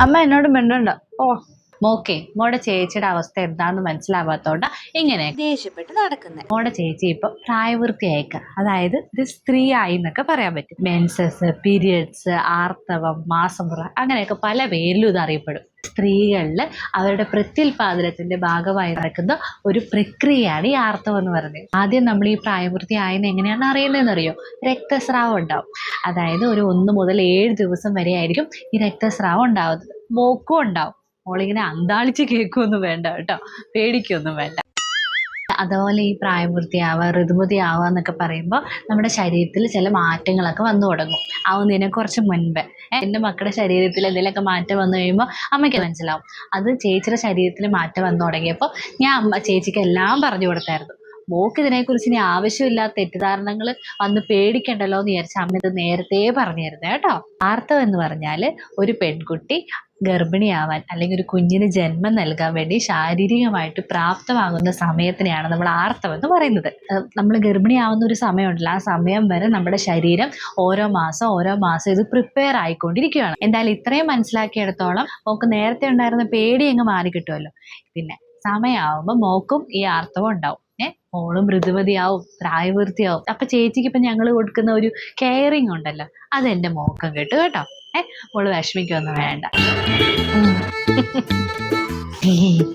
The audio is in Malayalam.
അമ്മ എന്നോട് മിണ്ടണ്ട. ഓ. മോക്കെ മോടെ ചേച്ചിയുടെ അവസ്ഥ എന്താണെന്ന് മനസ്സിലാവാത്തോണ്ട ഇങ്ങനെ. ദേഷ്യപ്പെട്ട് നടക്കുന്നത് മോടെ ചേച്ചി ഇപ്പൊ പ്രായപൂർത്തിയായേക്ക അതായത് ഇത് സ്ത്രീ ആയി എന്നൊക്കെ പറയാൻ പറ്റും. മെൻസസ് പീരിയഡ്സ് ആർത്തവം മാസം മാസമുറ അങ്ങനെയൊക്കെ പല പേരിലും ഇത് അറിയപ്പെടും. സ്ത്രീകളിൽ അവരുടെ പ്രത്യുൽപാദനത്തിന്റെ ഭാഗമായി നടക്കുന്ന ഒരു പ്രക്രിയയാണ് ഈ ആർത്തവം എന്ന് പറയുന്നത്. ആദ്യം നമ്മൾ ഈ പ്രായപൂർത്തി ആയെന്ന് എങ്ങനെയാണ് അറിയുന്നതെന്ന് അറിയോ രക്തസ്രാവം ഉണ്ടാവും. അതായത് ഒരു ഒന്ന് മുതൽ ഏഴ് ദിവസം വരെ ആയിരിക്കും ഈ രക്തസ്രാവം ഉണ്ടാവുന്നത്. മോക്കും ഉണ്ടാവും. മോളിങ്ങനെ അന്താളിച്ച് കേൾക്കുമൊന്നും വേണ്ട കേട്ടോ. പേടിക്കൊന്നും വേണ്ട. അതുപോലെ ഈ പ്രായപൂർത്തിയാവുക ഋതുമതിയാവുക എന്നൊക്കെ പറയുമ്പോൾ നമ്മുടെ ശരീരത്തിൽ ചില മാറ്റങ്ങളൊക്കെ വന്നു തുടങ്ങും. ആവുന്നതിനെ കുറച്ച് മുൻപേ. എന്റെ മക്കളുടെ ശരീരത്തിൽ എന്തെങ്കിലുമൊക്കെ മാറ്റം വന്നു കഴിയുമ്പോൾ അമ്മയ്ക്ക് മനസ്സിലാവും. അത് ചേച്ചിയുടെ ശരീരത്തിൽ മാറ്റം വന്നു തുടങ്ങിയപ്പോൾ ഞാൻ അമ്മ ചേച്ചിക്ക് എല്ലാം പറഞ്ഞു കൊടുത്തായിരുന്നു. മോക്ക് ഇതിനെക്കുറിച്ച് ഇനി ആവശ്യമില്ലാത്ത തെറ്റിദ്ധാരണകൾ വന്ന് പേടിക്കണ്ടല്ലോ എന്ന് വിചാരിച്ച അമ്മ ഇത് നേരത്തെ പറഞ്ഞിരുന്നു കേട്ടോ. ആർത്തവം എന്ന് പറഞ്ഞാൽ ഒരു പെൺകുട്ടി ഗർഭിണിയാവാൻ അല്ലെങ്കിൽ ഒരു കുഞ്ഞിന് ജന്മം നൽകാൻ വേണ്ടി ശാരീരികമായിട്ട് പ്രാപ്തമാകുന്ന സമയത്തിനെയാണ് നമ്മൾ ആർത്തവം എന്ന് പറയുന്നത്. നമ്മൾ ഗർഭിണിയാവുന്ന ഒരു സമയമുണ്ടല്ലോ. ആ സമയം വരെ നമ്മുടെ ശരീരം ഓരോ മാസം ഓരോ മാസം ഇത് പ്രിപ്പയർ ആയിക്കൊണ്ടിരിക്കുകയാണ്. എന്തായാലും ഇത്രയും മനസ്സിലാക്കിയെടുത്തോളം മോക്ക് നേരത്തെ ഉണ്ടായിരുന്ന പേടി അങ്ങ് മാറി കിട്ടുമല്ലോ. പിന്നെ സമയമാവുമ്പോൾ മോക്കും ഈ ആർത്തവം ഉണ്ടാവും. മോളും മൃദുവതിയാവും പ്രായപൂർത്തിയാവും. അപ്പൊ ചേച്ചിക്ക് ഇപ്പൊ ഞങ്ങൾ കൊടുക്കുന്ന ഒരു കെയറിങ് ഉണ്ടല്ലോ. അതെന്റെ മോക്കം കേട്ടു കേട്ടോ. ഏഹ് മോൾ വിഷമിക്കൊന്നും വേണ്ട.